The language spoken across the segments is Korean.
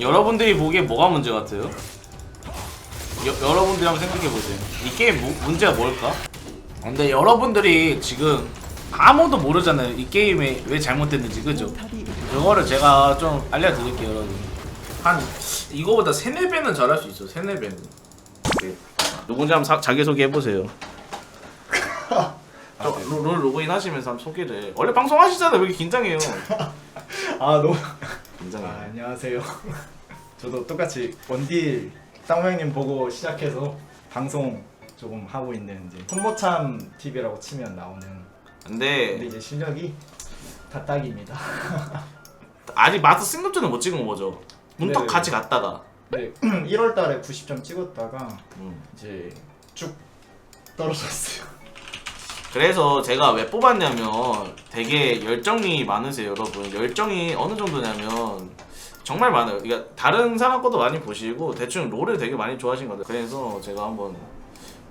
여러분들이 보기에 뭐가 문제 같아요? 여, 여러분들이 한번 생각해보세요 이 게임 무- 문제가 뭘까? 근데 여러분들이 지금 아무도 모르잖아요 이 게임이 왜 잘못됐는지 그죠? 그거를 제가 좀 알려드릴게요 여러분 한 이거보다 세네 배는 잘할 수 있어 세네 배는 네. 누군지 한번 사- 자기소개 해보세요 저, 롤, 롤 로그인 하시면서 한번 소개를 원래 방송하시잖아요 왜 이렇게 긴장해요 아 너무 긴장해요 아, 안녕하세요. 저도 똑같이 원딜 쌍호 형님 보고 시작해서 방송 조금 하고 있는 이제 손모참 TV라고 치면 나오는 근데 근데 이제 실력이 다 딱입니다. 아직 마스 승급전은 못 찍은 거죠. 문턱 네네. 같이 갔다가. 네 1월달에 90점 찍었다가 음. 이제 쭉 떨어졌어요. 그래서 제가 왜 뽑았냐면 되게 열정이 많으세요, 여러분. 열정이 어느 정도냐면 정말 많아요. 그러니까 다른 사람 것도 많이 보시고 대충 롤을 되게 많이 좋아하신 것 같아요. 그래서 제가 한번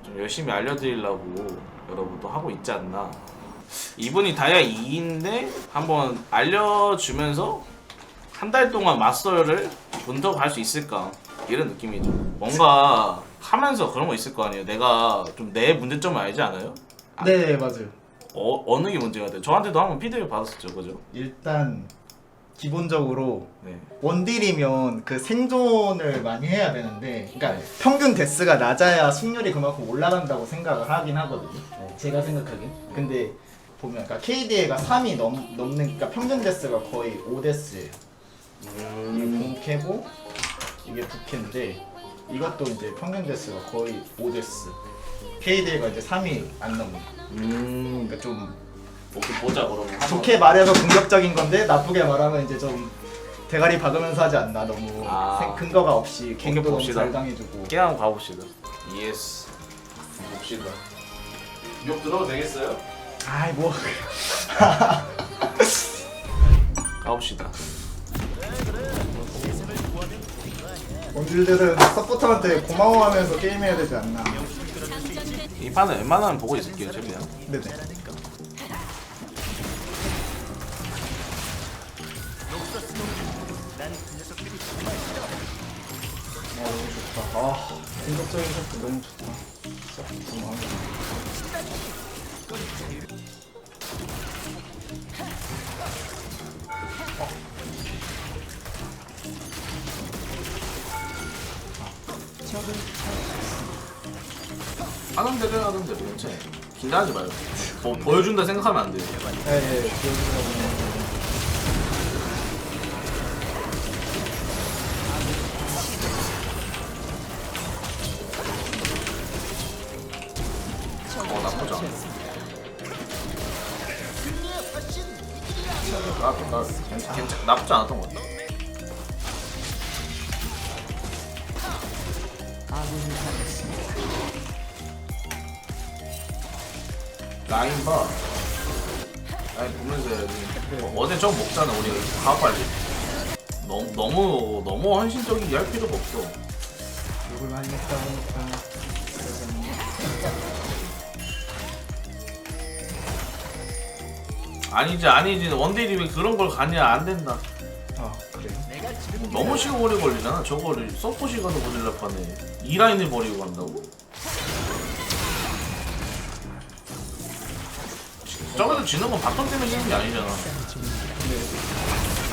좀 열심히 알려드리려고 여러분도 하고 있지 않나. 이분이 다이아 2인데 한번 알려주면서 한 달 동안 마스터를 분석할 수 있을까 이런 느낌이죠. 뭔가 하면서 그런 거 있을 거 아니에요. 내가 좀 내 문제점을 알지 않아요? 네 맞아요. 어, 어느 게 문제가 돼요? 저한테도 한번 피드백 받았었죠, 그죠? 일단 기본적으로 네. 원딜이면 그 생존을 많이 해야 되는데 그러니까 네. 평균 데스가 낮아야 승률이 그만큼 올라간다고 생각을 하긴 하거든요 제가 생각하기엔 근데 보면 그러니까 KDA가 3이 넘, 넘는 그러니까 평균 데스가 거의 5데스예요 이게 음, 본캐고 이게 부캐인데 이것도 이제 평균 데스가 거의 5데스 KDA가 이제 3이 안 넘는 음, 그러니까 좀 오케이 보자 그러면. 좋게 말해서 공격적인 건데 나쁘게 말하면 이제 좀 대가리 박으면서 하지 않나 너무 아. 생- 근거가 없이 너무 봅시다. 잘 당해주고 게임 한번 가봅시다. 예스. 봅시다. 욕 들어도 되겠어요? 아이 뭐 가봅시다. 원딜들은 서포터한테 고마워하면서 게임해야 되지 않나 이 판은 웬만하면 보고 있을게요, 최대한. 네네. 아 너무 좋다. 아 공격적인 것도 너무 좋다. 진짜 고마워 하는 대로 하는 대로 괜찮아요. 긴장하지 마요. 뭐 보여준다 생각하면 안 돼요. 예 예 기억이 어 나쁘지 않아. 나, 나 괜찮, 괜찮, 나쁘지 않았던 것 같아. 봐. 라인 보면서 해야지. 어, 어제 좀 먹잖아 우리 가 빨리. 너무 너무 너무 헌신적이게 할 필요가 없어. 욕을 많이 했다 보니까 아니지 아니지 원데이 왜 그런 걸 가냐 안 된다. 아 그래요? 너무 시간 오래 걸리잖아. 저거를 서포 시간도 모질라 파네. 이 라인을 버리고 간다고? 저기서 지는 건 바텀 때문에 지는 게 아니잖아.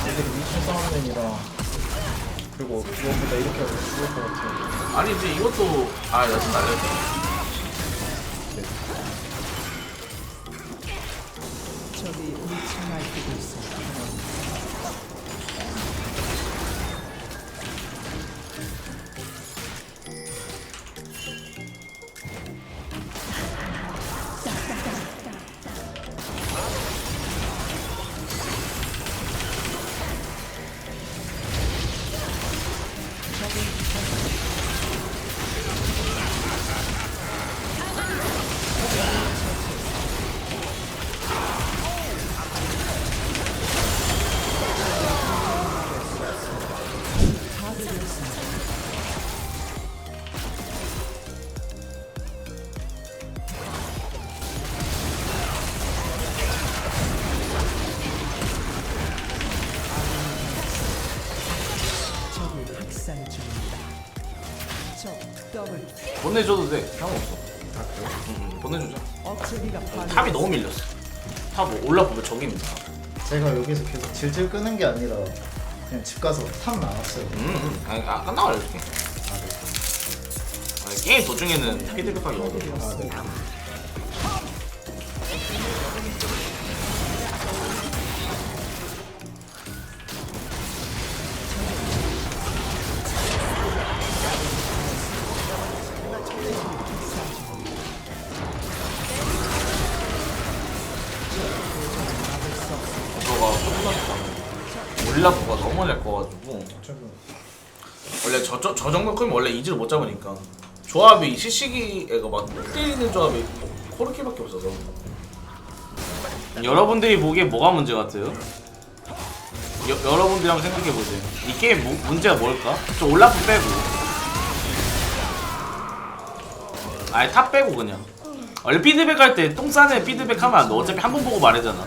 애들이 미친 싸움이라 그리고 무엇보다 이렇게 하고 죽을 것 같아요 아니 이제 이것도 아 여튼 날렸다. 보내줘도 돼 상관없어 응, 응, 보내주자 탑이 너무 밀렸어 탑 올라보면 저기입니다 제가 여기서 계속 질질 끄는 게 아니라 그냥 집 가서 탑 나왔어요. 음, 음. 아니, 아, 끝나고 알려줄게 아, 네. 아니, 게임 도중에는 피드백하기 어려워 아, 네. 너무 얇아가지고. 원래 저, 저, 저 정도 크면 원래 이지를 못 잡으니까. 조합이 시시기가 막 때리는 조합이 코르키밖에 없어서. 여러분들이 보기에 뭐가 문제 같아요? 여, 여러분들이 한번 생각해보세요. 이 게임 무, 문제가 뭘까? 저 올라프 빼고. 아예 탑 빼고 그냥. 원래 피드백 할 때 똥 싸네 피드백 하면 안돼 어차피 한 번 보고 말하잖아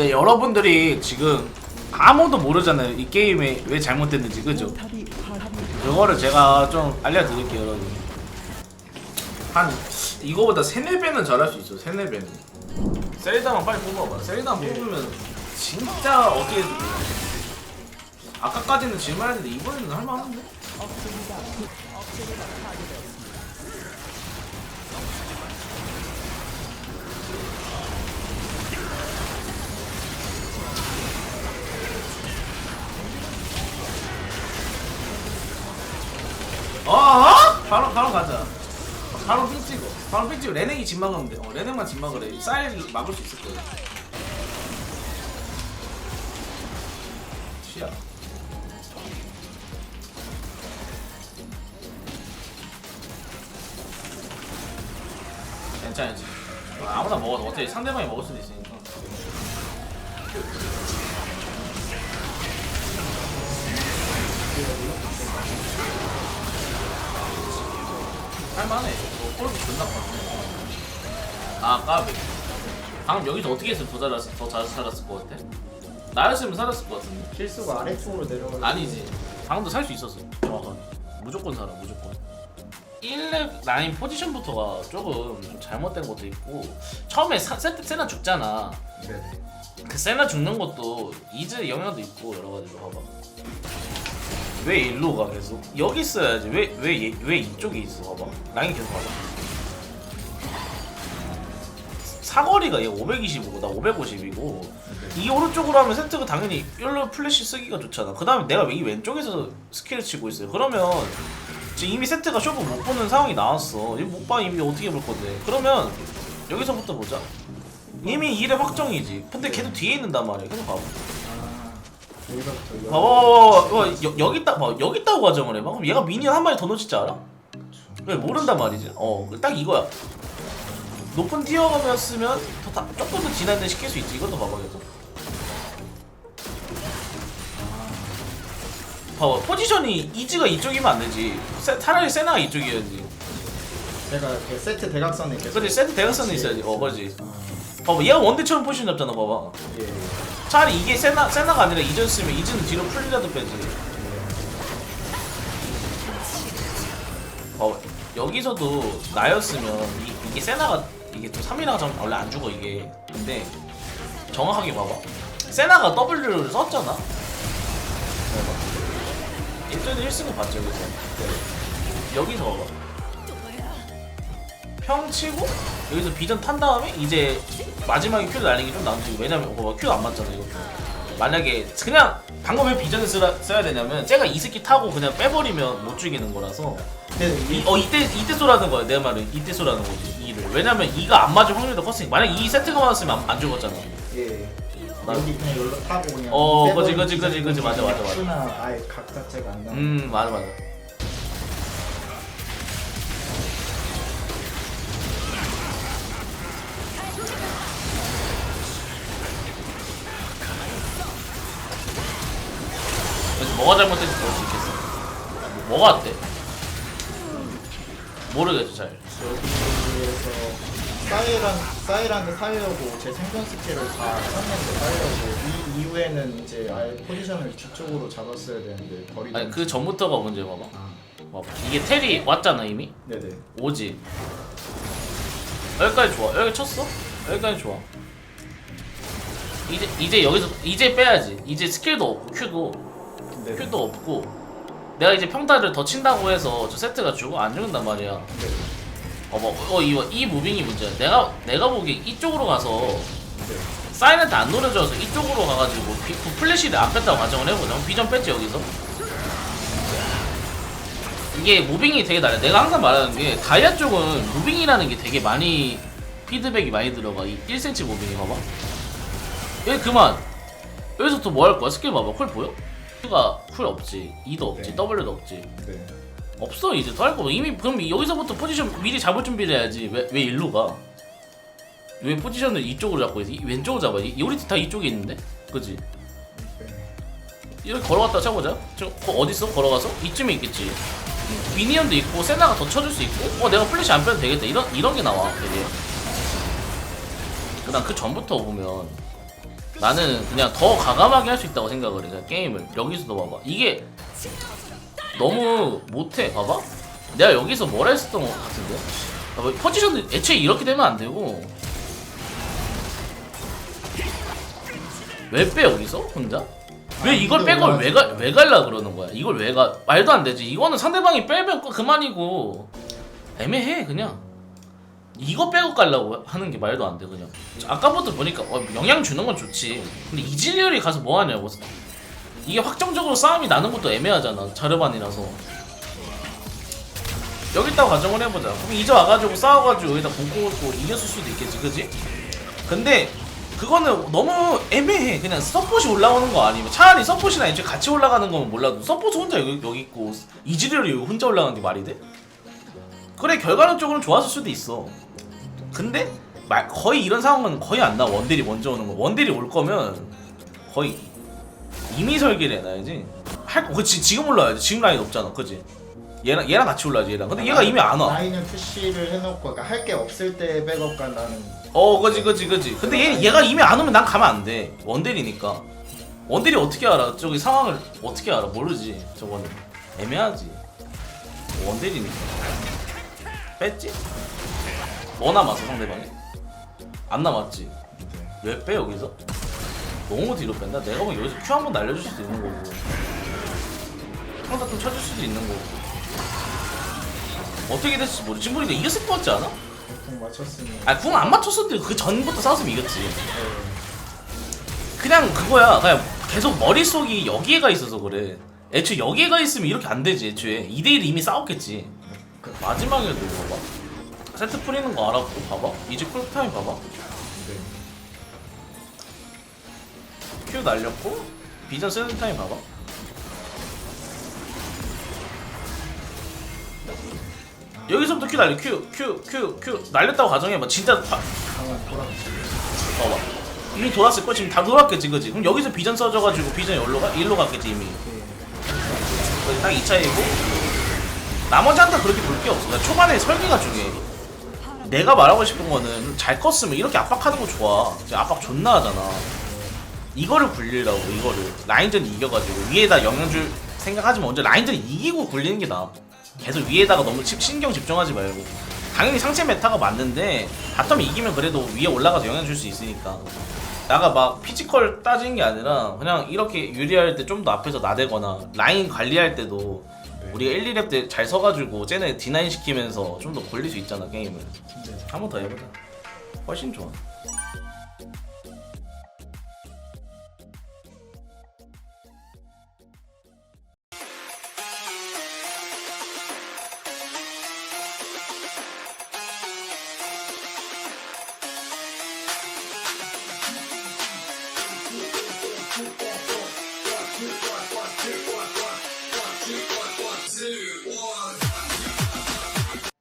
근데 여러분들이 지금 아무도 모르잖아요. 이 게임이 왜 잘못됐는지 그죠? 그거를 제가 좀 알려드릴게요 여러분. 한 이거보다 세네 배는 잘할 수 있어 세네 배는. 셀다만 빨리 뽑아봐. 셀다만 뽑으면 진짜 어떻게 아까까지는 질만했는데 이번에는 할만한데? 어어? 바로 바로 가자. 바로 핑 찍어. 바로 핑 찍어. 레넥이 집 막으면 돼. 어, 레넥만 집 막으래. 쌀 막을 수 있을 거야. 시야. 괜찮아 괜찮아. 아, 아무나 먹어도 어차피 상대방이 먹을 수도 있으니까 할만해 뭐 꼴도 존나 빠. 아 까비 방금 여기서 어떻게 했으면 더 잘했을 더잘 살았을 것 같아? 나였으면 살았을 것 같은데 실수가 아래쪽으로 내려가. 아니지 방금도 살 수 있었어 정확하게 무조건 살아 무조건 1렙 라인 포지션부터가 조금 좀 잘못된 것도 있고 처음에 사, 세트 세나 죽잖아 네. 그 세나 죽는 것도 이즈 영향도 있고 여러 가지로 봐봐 왜 일로 가 계속? 여기 있어야지. 왜 왜 왜 이쪽에 있어? 봐봐. 라인 계속 봐봐 사거리가 얘 525고 나 550이고. 이 오른쪽으로 하면 세트가 당연히 일로 플래시 쓰기가 좋잖아. 그 다음에 내가 이 왼쪽에서 스킬을 치고 있어요. 그러면 지금 이미 세트가 쇼부 못 보는 상황이 나왔어. 이거 못봐 이미 어떻게 볼 건데. 그러면 여기서부터 보자. 이미 1의 확정이지. 근데 걔도 뒤에 있는단 말이야. 계속 봐봐. 아, 여기서부터 이거. 봐봐 봐봐 여, 여기 있다 봐 여기 있다고 가정을 해봐 그럼 얘가 미니언 한 마리 더줄 알아? 왜 모른단 말이지. 어 딱 이거야. 높은 티어가면으면 더 다, 조금 더 진한데 시킬 수 있지. 이것도 봐봐 계속. 봐봐 포지션이 이즈가 이쪽이면 안 되지. 세, 차라리 세나가 이쪽이어야지. 그 세트 대각선에 계속. 그렇지 세트 대각선에 있어야지. 어 그렇지 봐봐 얘가 원대처럼 포지션 잡잖아 봐봐. 예. 예. 차라리 이게 세나, 세나가 아니라 이즈였으면 이즈는 뒤로 풀리라도 빼지. 어 여기서도 나였으면 이, 이게 세나가 이게 또 3이라가 좀 원래 안 죽어 이게. 근데 정확하게 봐봐. 세나가 W를 썼잖아. 봐봐. 1대1 1승을 봤죠 여기서 여기서 봐봐 평 치고 여기서 비전 탄 다음에 이제 마지막에 큐 날리는 게좀 남지 왜냐면 어, 큐안 맞잖아 이거 만약에 그냥 방금 왜 비전을 쓰라, 써야 되냐면 쟤가 이 스키 타고 그냥 빼버리면 못 죽이는 거라서 근데 이, 이, 어 이때 이때 쏘라는 거야 내 말은 이때 쏘라는 거지 이를 왜냐면 이가 안 맞을 확률이 더 컸으니까 만약 이 세트가 맞았으면 안, 안 죽었잖아 예. 나- 여기 그냥 열로 타고 그냥 어, 그지, 그지, 그지, 그지. 맞아, 맞아, 맞아. 수나 아예 각 자체가 안 나와. 음 맞아 맞아 그래서 뭐가 잘못된지 볼 수 있겠어. 뭐가 어때? 모르겠어 잘. 여기에서 사이란 사이란을 살려고 제 생존 스킬을 다 썼는데 살려고 이 이후에는 이제 아예 포지션을 뒤쪽으로 잡았어야 되는데 버리던. 아니 그 전부터가 문제 봐봐. 아, 봐봐. 이게 텔이 왔잖아 이미? 네네. 오지. 여기까지 좋아. 여기 쳤어? 여기까지 좋아. 이제 이제 여기서 이제 빼야지. 이제 스킬도 없고 큐도 네. 큐도 없고 내가 이제 평타를 더 친다고 해서 저 세트가 죽어 안 죽는단 말이야. 네. 어뭐 이거 이 무빙이 문제야. 내가 내가 보기 이쪽으로 가서 네. 사이렌트 안 노려져서 이쪽으로 가가지고 비, 그 플래시를 안 뺐다고 가정을 해보자. 비전 뺐지 여기서? 이게 무빙이 되게 달라 내가 항상 말하는 게 다이아 쪽은 무빙이라는 게 되게 많이 피드백이 많이 들어가. 이 1cm 무빙이 봐봐. 여기 그만. 여기서 또 뭐 할 거야? 스킬 봐봐. 쿨 보여? 쿨가 쿨 없지 E도 없지 네. W도 없지 네. 없어 이제 더할 거 이미 그럼 여기서부터 포지션 미리 잡을 준비를 해야지 왜, 왜 일로 가? 왜 포지션을 이쪽으로 잡고 있어? 이- 왼쪽으로 잡아 이- 우리 다 이쪽에 있는데? 그지? 네. 이렇게 걸어갔다 쳐보자 지금 거, 어딨어? 걸어가서? 이쯤에 있겠지 미니언도 있고 세나가 더 쳐줄 수 있고 어 내가 플래시 안 빼도 되겠다 이런 이런 게 나와 되게 그다음 그 전부터 보면 나는 그냥 더 가감하게 할 수 있다고 생각을 해. 그냥 게임을. 여기서도 봐봐. 이게 너무 못해. 봐봐. 내가 여기서 뭐라 했었던 것 같은데? 봐봐, 포지션도 애초에 이렇게 되면 안 되고. 왜 빼 여기서? 혼자? 왜 아, 이걸 빼고 왜, 가. 왜 갈라 그러는 거야? 이걸 왜가 말도 안 되지. 이거는 상대방이 빼면 그- 그만이고. 애매해 그냥 이거 빼고 가려고 하는 게 말도 안 돼 그냥. 아까부터 보니까 어, 영향 주는 건 좋지. 근데 이질리얼이 가서 뭐 하냐고 이게 확정적으로 싸움이 나는 것도 애매하잖아 자르반이라서. 여기 있다고 가정을 해보자. 그럼 이제 와가지고 싸워가지고 여기다 공고 있고 이겼을 수도 있겠지 그지? 근데 그거는 너무 애매해. 그냥 서폿이 올라오는 거 아니면 차라리 서폿이나 이제 같이 올라가는 거면 몰라도 서폿 혼자 여기, 여기 있고 이즈리얼이 여기 혼자 올라가는 게 말이 돼? 그래 결과론적으로는 좋았을 수도 있어 근데 말, 거의 이런 상황은 거의 안 나와 원딜이 먼저 오는 거. 원딜이 올 거면 거의 이미 설계를 해놔야지. 할 거, 그치 지금 올라야지. 지금 라인 없잖아. 그치? 얘랑 얘랑 같이 올라야지 얘랑. 근데 얘가 이미 안 와. 라인은 푸시를 해놓고 그러니까 할 게 없을 때 백업 간다는. 어 그지 그지 그지 근데 얘, 얘가 이미 안 오면 난 가면 안 돼. 원딜이니까. 원딜이 어떻게 알아? 저기 상황을 어떻게 알아? 모르지 저거는. 애매하지. 원딜이니까. 뺐지? 뭐 남았어 상대방이? 안 남았지 왜 빼 여기서? 너무 뒤로 뺀다 내가 보면 여기서 큐 한 번 날려줄 수도 있는 거고 평타 좀 쳐줄 수도 있는 거고 어떻게 됐을지 모르지 지금 보니까 이겼을 것 같지 않아? 보통 맞췄으니. 아궁 안 맞췄었는데 그 전부터 싸웠으면 이겼지 네. 그냥 그거야 그냥 계속 머릿속이 여기에가 있어서 그래 애초에 여기에가 있으면 이렇게 안 되지 애초에 2대1 이미 싸웠겠지 그 마지막에도 봐봐 세트 뿌리는 거 알았고 봐봐? 이제 쿨타임 봐봐. 네. 큐 날렸고 비전 세트 타임 봐봐. 여기서부터 큐 날려. 큐 큐 큐 큐. 날렸다고 가정해봐. 진짜 돌아. 봐봐. 이미 돌았을 거 지금 다 돌았겠지 그지? 그럼 여기서 비전 써져가지고 비전이 일로 가? 일로 갔겠지 이미. 그래서 딱 2차이고. 나머지 한타 그렇게 볼 게 없어. 그냥 초반에 설계가 중요해 내가 말하고 싶은 거는 잘 컸으면 이렇게 압박하는 거 좋아. 지금 압박 존나 하잖아. 이거를 굴리라고 이거를. 라인전 이겨가지고 위에다 영향 줄 생각하지 마. 먼저 라인전 이기고 굴리는 게 나아. 계속 위에다가 너무 치- 신경 집중하지 말고. 당연히 상체 메타가 맞는데 바텀 이기면 그래도 위에 올라가서 영향 줄 수 있으니까. 나가 막 피지컬 따지는 게 아니라 그냥 이렇게 유리할 때 좀 더 앞에서 나대거나 라인 관리할 때도 우리가 1, 2렙 때 잘 서가지고 쟤네 D9 시키면서 좀 더 걸릴 수 있잖아 게임을. 한 번 더 해보자. 훨씬 좋아